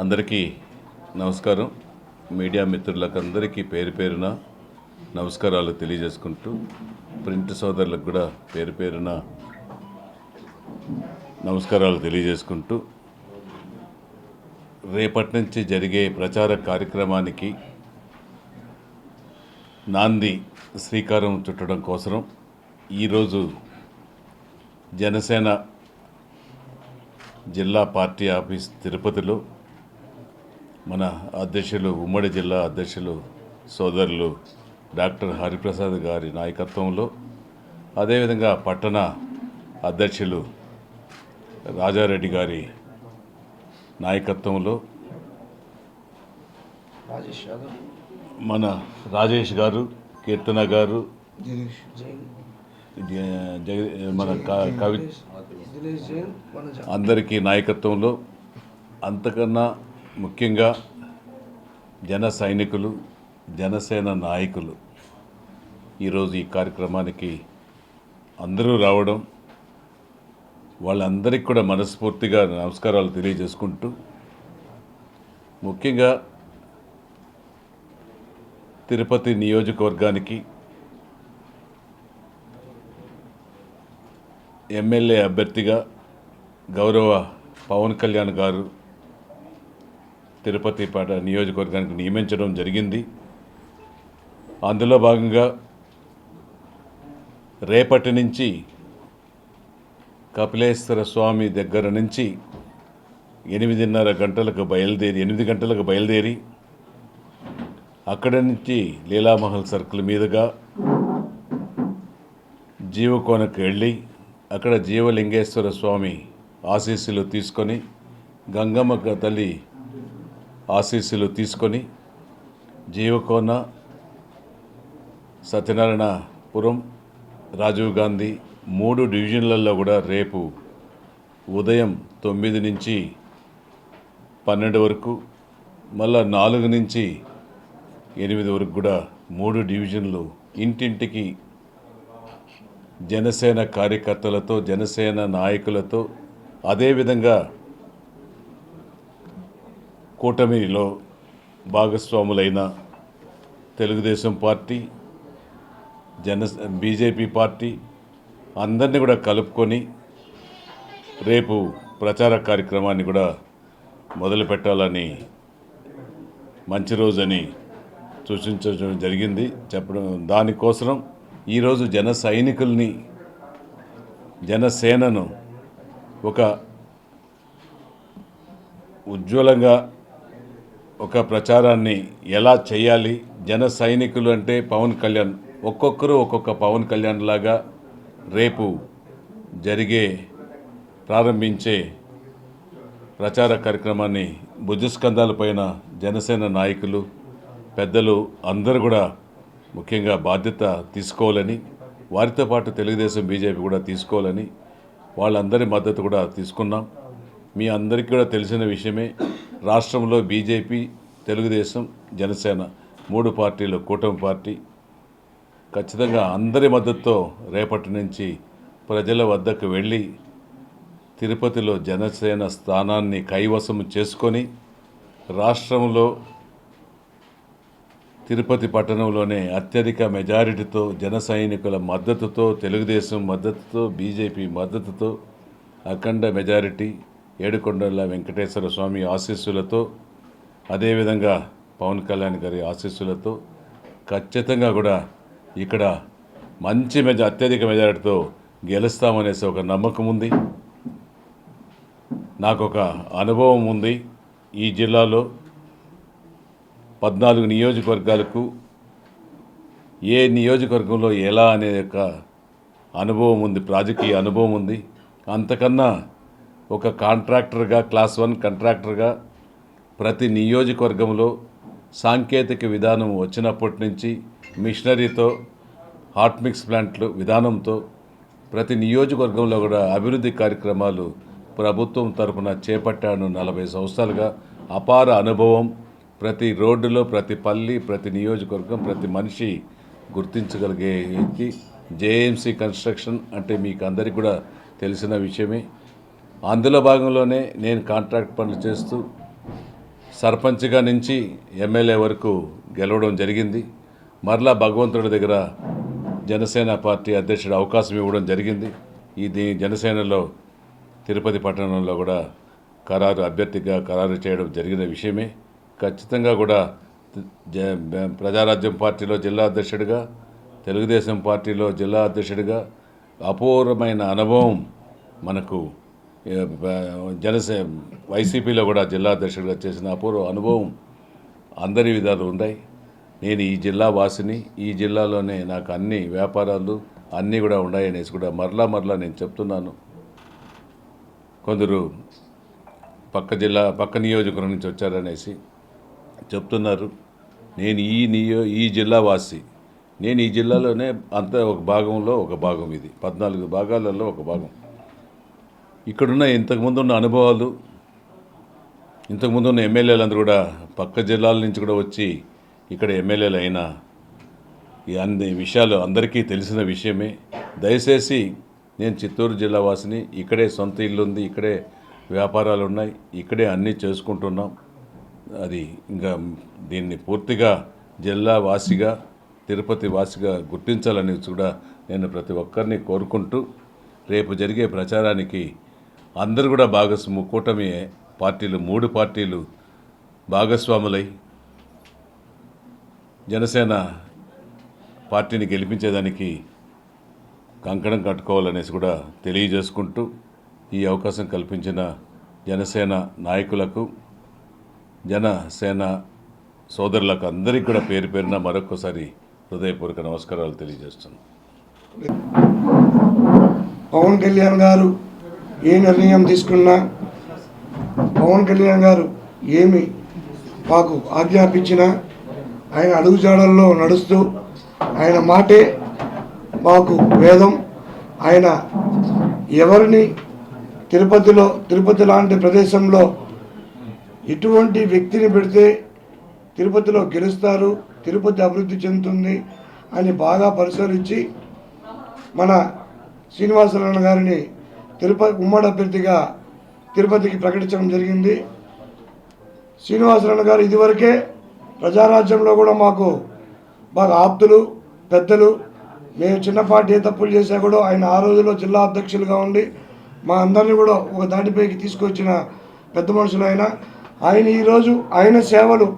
అందరికీ నమస్కారం. మీడియా మిత్రులకు అందరికీ పేరు పేరున నమస్కారాలు తెలియజేసుకుంటూ ప్రింట్ సోదరులకు కూడా పేరు పేరున నమస్కారాలు తెలియజేసుకుంటూ రేపటి నుంచి జరిగే ప్రచార కార్యక్రమానికి నాంది శ్రీకారం చుట్టడం కోసం ఈరోజు జనసేన జిల్లా పార్టీ ఆఫీస్ తిరుపతిలో మన అధ్యక్షులు ఉమ్మడి జిల్లా అధ్యక్షులు సోదరులు డాక్టర్ హరిప్రసాద్ గారి నాయకత్వంలో అదేవిధంగా పట్టణ అధ్యక్షులు రాజారెడ్డి గారి నాయకత్వంలో మన రాజేష్ గారు కీర్తన గారు మన కవి అందరికీ నాయకత్వంలో అంతకన్నా ముఖ్యంగా జన సైనికులు జనసేన నాయకులు ఈరోజు ఈ కార్యక్రమానికి అందరూ రావడం వాళ్ళందరికీ కూడా మనస్ఫూర్తిగా నమస్కారాలు తెలియజేసుకుంటూ ముఖ్యంగా తిరుపతి నియోజకవర్గానికి ఎమ్మెల్యే అభ్యర్థిగా గౌరవ పవన్ కళ్యాణ్ గారు తిరుపతి పాట నియోజకవర్గానికి నియమించడం జరిగింది. అందులో భాగంగా రేపటి నుంచి కపిలేశ్వర స్వామి దగ్గర నుంచి ఎనిమిదిన్నర గంటలకు బయలుదేరి ఎనిమిది గంటలకు బయలుదేరి అక్కడి నుంచి లీలామహల్ సర్కిల్ మీదుగా జీవకోనకు వెళ్ళి అక్కడ జీవలింగేశ్వర స్వామి ఆశీస్సులు తీసుకొని గంగమ్మ తల్లి ఆశీస్సులు తీసుకొని జీవకోన సత్యనారాయణపురం రాజీవ్ గాంధీ మూడు డివిజన్లలో కూడా రేపు ఉదయం తొమ్మిది నుంచి పన్నెండు వరకు మళ్ళా నాలుగు నుంచి ఎనిమిది వరకు కూడా మూడు డివిజన్లు ఇంటింటికి జనసేన కార్యకర్తలతో జనసేన నాయకులతో అదేవిధంగా కూటమిలో భాగస్వాములైన Telugu Desam party Jana BJP party అందరినీ కూడా కలుపుకొని రేపు ప్రచార కార్యక్రమాన్ని కూడా మొదలు పెట్టాలని మంచి రోజని సూచించడం జరిగింది. చెప్పడం దానికోసం ఈరోజు జన సైనికుల్ని జనసేనను ఒక ఉజ్వలంగా ఒక ప్రచారాన్ని ఎలా చేయాలి? జన సైనికులు అంటే పవన్ కళ్యాణ్. ఒక్కొక్కరు ఒక్కొక్క పవన్ కళ్యాణ్ లాగా రేపు జరిగే ప్రారంభించే ప్రచార కార్యక్రమాన్ని భుజస్కంధాలపైన జనసేన నాయకులు పెద్దలు అందరూ కూడా ముఖ్యంగా బాధ్యత తీసుకోవాలని వారితో పాటు తెలుగుదేశం బీజేపీ కూడా తీసుకోవాలని వాళ్ళందరి మద్దతు కూడా తీసుకున్నాం. మీ అందరికీ కూడా తెలిసిన విషయమే రాష్ట్రంలో బీజేపీ తెలుగుదేశం జనసేన మూడు పార్టీలు కూటమి పార్టీ. ఖచ్చితంగా అందరి మద్దతుతో రేపటి నుంచి ప్రజల వద్దకు వెళ్ళి తిరుపతిలో జనసేన స్థానాన్ని కైవసం చేసుకొని రాష్ట్రంలో తిరుపతి పట్టణంలోనే అత్యధిక మెజారిటీతో జన సైనికుల మద్దతుతో తెలుగుదేశం మద్దతుతో బీజేపీ మద్దతుతో అఖండ మెజారిటీ ఏడుకొండల వెంకటేశ్వర స్వామి ఆశీస్సులతో అదేవిధంగా పవన్ కళ్యాణ్ గారి ఆశీస్సులతో ఖచ్చితంగా కూడా ఇక్కడ మంచి మెజ అత్యధిక మెజారిటీతో గెలుస్తామనేసి ఒక నమ్మకం ఉంది. నాకు ఒక అనుభవం ఉంది. ఈ జిల్లాలో పద్నాలుగు నియోజకవర్గాలకు ఏ నియోజకవర్గంలో ఎలా అనే యొక్క అనుభవం ఉంది రాజకీయ అనుభవం ఉంది. అంతకన్నా ఒక కాంట్రాక్టర్గా క్లాస్ వన్ కాంట్రాక్టర్గా ప్రతి నియోజకవర్గంలో సాంకేతిక విధానం వచ్చినప్పటి నుంచి మిషనరీతో హాట్ మిక్స్ ప్లాంట్లు విధానంతో ప్రతి నియోజకవర్గంలో కూడా అభివృద్ధి కార్యక్రమాలు ప్రభుత్వం తరపున చేపట్టాను నలభై సంవత్సరాలుగా. అపార అనుభవం. ప్రతి రోడ్డులో ప్రతి పల్లి ప్రతి నియోజకవర్గం ప్రతి మనిషి గుర్తించగలిగే జేఎంసీ కన్స్ట్రక్షన్ అంటే మీకు అందరికీ కూడా తెలిసిన విషయమే. అందులో భాగంలోనే నేను కాంట్రాక్ట్ పనులు చేస్తూ సర్పంచ్గా నుంచి ఎమ్మెల్యే వరకు గెలవడం జరిగింది. మరలా భగవంతుడి దగ్గర జనసేన పార్టీ అధ్యక్షుడు అవకాశం ఇవ్వడం జరిగింది. ఇది జనసేనలో తిరుపతి పట్టణంలో కూడా ఖరారు అభ్యర్థిగా ఖరారు చేయడం జరిగిన విషయమే. ఖచ్చితంగా కూడా జ- ప్రజారాజ్యం పార్టీలో జిల్లా అధ్యక్షుడిగా తెలుగుదేశం పార్టీలో జిల్లా అధ్యక్షుడిగా అపూర్వమైన అనుభవం మనకు జనసే వైసీపీలో కూడా జిల్లా అధ్యక్షుడిగా చేసిన అపూర్వ అనుభవం అందరి విధాలు ఉన్నాయి నేను ఈ జిల్లా వాసిని ఈ జిల్లాలోనే నాకు అన్ని వ్యాపారాలు అన్నీ కూడా ఉన్నాయనేసి కూడా మరలా మరలా నేను చెప్తున్నాను. కొందరు పక్క జిల్లా పక్క నియోజకవర్గం నుంచి వచ్చారనేసి చెప్తున్నారు. నేను ఈ నియో ఈ జిల్లా వాసి. నేను ఈ జిల్లాలోనే అంత ఒక భాగంలో ఒక భాగం ఇది. పద్నాలుగు భాగాలలో ఒక భాగం. ఇక్కడున్న ఇంతకుముందు ఉన్న అనుభవాలు ఇంతకుముందు ఉన్న ఎమ్మెల్యేలందరూ కూడా పక్క జిల్లాల నుంచి కూడా వచ్చి ఇక్కడ ఎమ్మెల్యేలు అయినా ఈ అన్ని విషయాలు అందరికీ తెలిసిన విషయమే. దయచేసి నేను చిత్తూరు జిల్లా వాసిని ఇక్కడే సొంత ఇల్లు ఉంది ఇక్కడే వ్యాపారాలు ఉన్నాయి ఇక్కడే అన్నీ చేసుకుంటున్నాం. అది ఇంకా దీన్ని పూర్తిగా జిల్లా వాసిగా తిరుపతి వాసిగా గుర్తించాలని కూడా నేను ప్రతి ఒక్కరిని కోరుకుంటూ రేపు జరిగే ప్రచారానికి అందరూ కూడా భాగస్వాము కూటమి పార్టీలు మూడు పార్టీలు భాగస్వాములై జనసేన పార్టీని గెలిపించేదానికి కంకణం కట్టుకోవాలనేసి కూడా తెలియజేసుకుంటూ ఈ అవకాశం కల్పించిన జనసేన నాయకులకు జనసేన సోదరులకు అందరికీ కూడా పేరు పేరున మరొకసారి హృదయపూర్వక నమస్కారాలు తెలియజేస్తున్నాను. పవన్ కళ్యాణ్ గారు ఏ నిర్ణయం తీసుకున్నా పవన్ కళ్యాణ్ గారు ఏమి మాకు ఆజ్ఞాపించినా ఆయన అడుగుజాడల్లో నడుస్తూ ఆయన మాటే మాకు వేదం. ఆయన ఎవరిని తిరుపతిలో తిరుపతి లాంటి ప్రదేశంలో ఎటువంటి వ్యక్తిని పెడితే తిరుపతిలో గెలుస్తారు తిరుపతి అభివృద్ధి చెందుతుంది అని బాగా పరిశీలించి మన శ్రీనివాసరావు గారిని తిరుపతి ఉమ్మడి అభ్యర్థిగా తిరుపతికి ప్రకటించడం జరిగింది. శ్రీనివాసరావు గారు ఇదివరకే ప్రజారాజ్యంలో కూడా మాకు బాగా ఆప్తులు పెద్దలు మేము చిన్నపాటి ఏ తప్పులు చేసా కూడా ఆయన ఆ రోజుల్లో జిల్లా అధ్యక్షులుగా ఉండి మా అందరినీ కూడా ఒక దాటిపైకి తీసుకొచ్చిన పెద్ద మనుషులు ఆయన. ఆయన ఈరోజు ఆయన సేవలు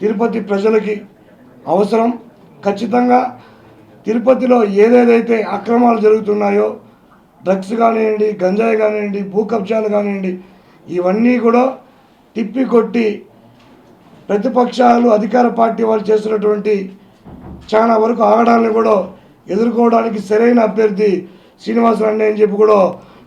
తిరుపతి ప్రజలకి అవసరం. ఖచ్చితంగా తిరుపతిలో ఏదేదైతే అక్రమాలు జరుగుతున్నాయో డ్రగ్స్ కానివ్వండి గంజాయి కానివ్వండి భూ కబ్జాలు కానివ్వండి ఇవన్నీ కూడా తిప్పి కొట్టి ప్రతిపక్షాలు అధికార పార్టీ వాళ్ళు చేస్తున్నటువంటి చాలా వరకు ఆగడాలను కూడా ఎదుర్కోవడానికి సరైన అభ్యర్థి శ్రీనివాసరావు అని చెప్పి కూడా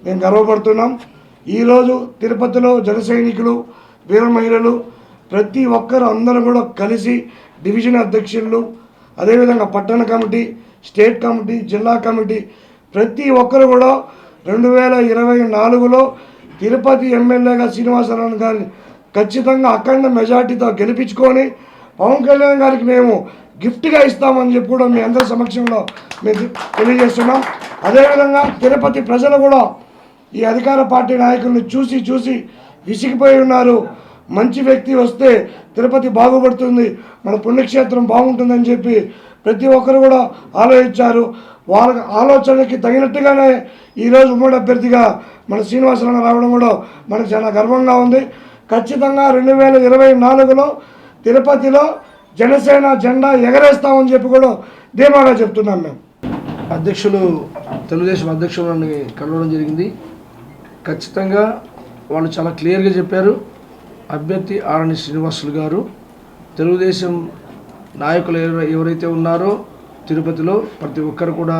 మేము గర్వపడుతున్నాం. ఈరోజు తిరుపతిలో జన సైనికులు వీర మహిళలు ప్రతి ఒక్కరు అందరూ కూడా కలిసి డివిజన్ అధ్యక్షులు అదేవిధంగా పట్టణ కమిటీ స్టేట్ కమిటీ జిల్లా కమిటీ ప్రతి ఒక్కరు కూడా రెండు వేల ఇరవై నాలుగులో తిరుపతి ఎమ్మెల్యేగా శ్రీనివాసరావు గారిని ఖచ్చితంగా అఖండ మెజార్టీతో గెలిపించుకొని పవన్ కళ్యాణ్ గారికి మేము గిఫ్ట్గా ఇస్తామని చెప్పి కూడా మీ అందరి సమక్షంలో మేము తెలియజేస్తున్నాం. అదేవిధంగా తిరుపతి ప్రజలు కూడా ఈ అధికార పార్టీ నాయకుల్ని చూసి చూసి విసిగిపోయి ఉన్నారు. మంచి వ్యక్తి వస్తే తిరుపతి బాగుపడుతుంది. మన పుణ్యక్షేత్రం బాగుంటుందని చెప్పి ప్రతి ఒక్కరు కూడా ఆలోచించారు. వాళ్ళ ఆలోచనకి తగినట్టుగానే ఈరోజు ఉమ్మడి అభ్యర్థిగా మన శ్రీనివాసరావు రావడం కూడా మనకు చాలా గర్వంగా ఉంది. ఖచ్చితంగా రెండు వేల ఇరవై నాలుగులో తిరుపతిలో జనసేన జెండా ఎగరేస్తామని చెప్పి కూడా ధీమాగా చెప్తున్నాం మేము. అధ్యక్షులు తెలుగుదేశం అధ్యక్షులని కలవడం జరిగింది. ఖచ్చితంగా వాళ్ళు చాలా క్లియర్గా చెప్పారు. అభ్యర్థి ఆరణి శ్రీనివాసులు గారు తెలుగుదేశం నాయకులు ఎవరైతే ఉన్నారో తిరుపతిలో ప్రతి ఒక్కరు కూడా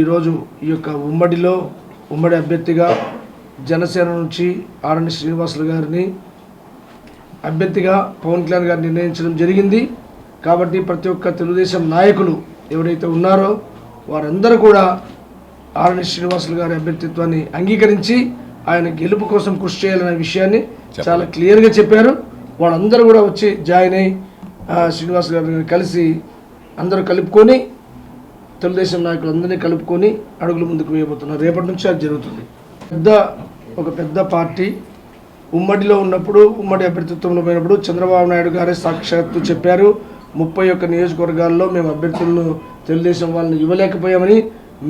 ఈరోజు ఈ యొక్క ఉమ్మడిలో ఉమ్మడి అభ్యర్థిగా జనసేన నుంచి ఆరణి శ్రీనివాసులు గారిని అభ్యర్థిగా పవన్ కళ్యాణ్ గారు నిర్ణయించడం జరిగింది. కాబట్టి ప్రతి ఒక్క తెలుగుదేశం నాయకులు ఎవరైతే ఉన్నారో వారందరూ కూడా ఆరణి శ్రీనివాసులు గారి అభ్యర్థిత్వాన్ని అంగీకరించి ఆయన గెలుపు కోసం కృషి చేయాలనే విషయాన్ని చాలా క్లియర్గా చెప్పారు. వాళ్ళందరూ కూడా వచ్చి జాయిన్ అయ్యి శ్రీనివాస్ గారిని కలిసి అందరూ కలుపుకొని తెలుగుదేశం నాయకులందరినీ కలుపుకొని అడుగులు ముందుకు వేయబోతున్నారు. రేపటి నుంచి అది జరుగుతుంది. పెద్ద ఒక పెద్ద పార్టీ ఉమ్మడిలో ఉన్నప్పుడు ఉమ్మడి అభ్యర్థిత్వంలో పోయినప్పుడు చంద్రబాబు నాయుడు గారే సాక్షాత్తు చెప్పారు ముప్పై ఒక్క నియోజకవర్గాల్లో మేము అభ్యర్థులను తెలుగుదేశం వాళ్ళని ఇవ్వలేకపోయామని.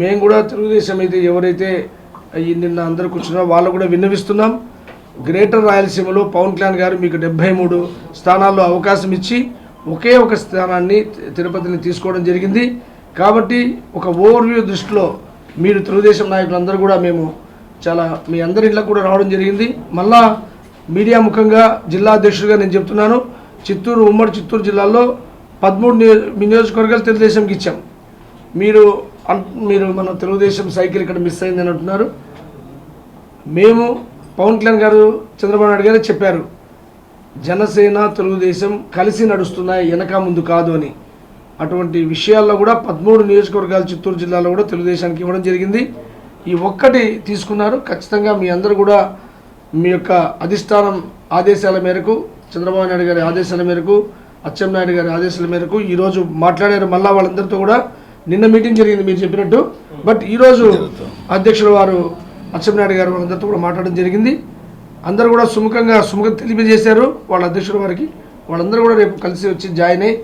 మేము కూడా తెలుగుదేశం అయితే ఎవరైతే నిన్న అందరూ కూర్చున్నారో వాళ్ళు కూడా విన్నవిస్తున్నాం. గ్రేటర్ రాయలసీమలో పవన్ కళ్యాణ్ గారు మీకు డెబ్బై మూడు స్థానాల్లో అవకాశం ఇచ్చి ఒకే ఒక స్థానాన్ని తిరుపతిని తీసుకోవడం జరిగింది. కాబట్టి ఒక ఓవర్వ్యూ దృష్టిలో మీరు తెలుగుదేశం నాయకులందరూ కూడా మేము చాలా మీ అందరి ఇళ్ళకు కూడా రావడం జరిగింది. మళ్ళా మీడియా ముఖంగా జిల్లా అధ్యక్షుడిగా నేను చెప్తున్నాను. చిత్తూరు ఉమ్మడి చిత్తూరు జిల్లాలో పదమూడు నియోజకవర్గాలు తెలుగుదేశంకి ఇచ్చాం. మీరు మీరు మన తెలుగుదేశం సైకిల్ ఇక్కడ మిస్ అయిందని అంటున్నారు. మేము పవన్ కళ్యాణ్ గారు చంద్రబాబు నాయుడు గారు చెప్పారు. జనసేన తెలుగుదేశం కలిసి నడుస్తున్నాయి వెనక ముందు కాదు అని. అటువంటి విషయాల్లో కూడా పదమూడు నియోజకవర్గాలు చిత్తూరు జిల్లాలో కూడా తెలుగుదేశానికి ఇవ్వడం జరిగింది. ఈ ఒక్కటి తీసుకున్నారు. ఖచ్చితంగా మీ అందరూ కూడా మీ యొక్క అధిష్టానం ఆదేశాల మేరకు చంద్రబాబు నాయుడు గారి ఆదేశాల మేరకు అచ్చెన్నాయుడు గారి ఆదేశాల మేరకు ఈరోజు మాట్లాడారు. మళ్ళా వాళ్ళందరితో కూడా నిన్న మీటింగ్ జరిగింది మీరు చెప్పినట్టు. బట్ ఈరోజు అధ్యక్షుల వారు అచ్చెన్నాయుడు గారు వాళ్ళందరితో కూడా మాట్లాడడం జరిగింది. అందరూ కూడా సుముఖంగా సుముఖం తెలియజేశారు వాళ్ళ అధ్యక్షుల వారికి. వాళ్ళందరూ కూడా రేపు కలిసి వచ్చి జాయిన్ అయ్యి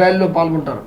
ర్యాలీలో పాల్గొంటారు.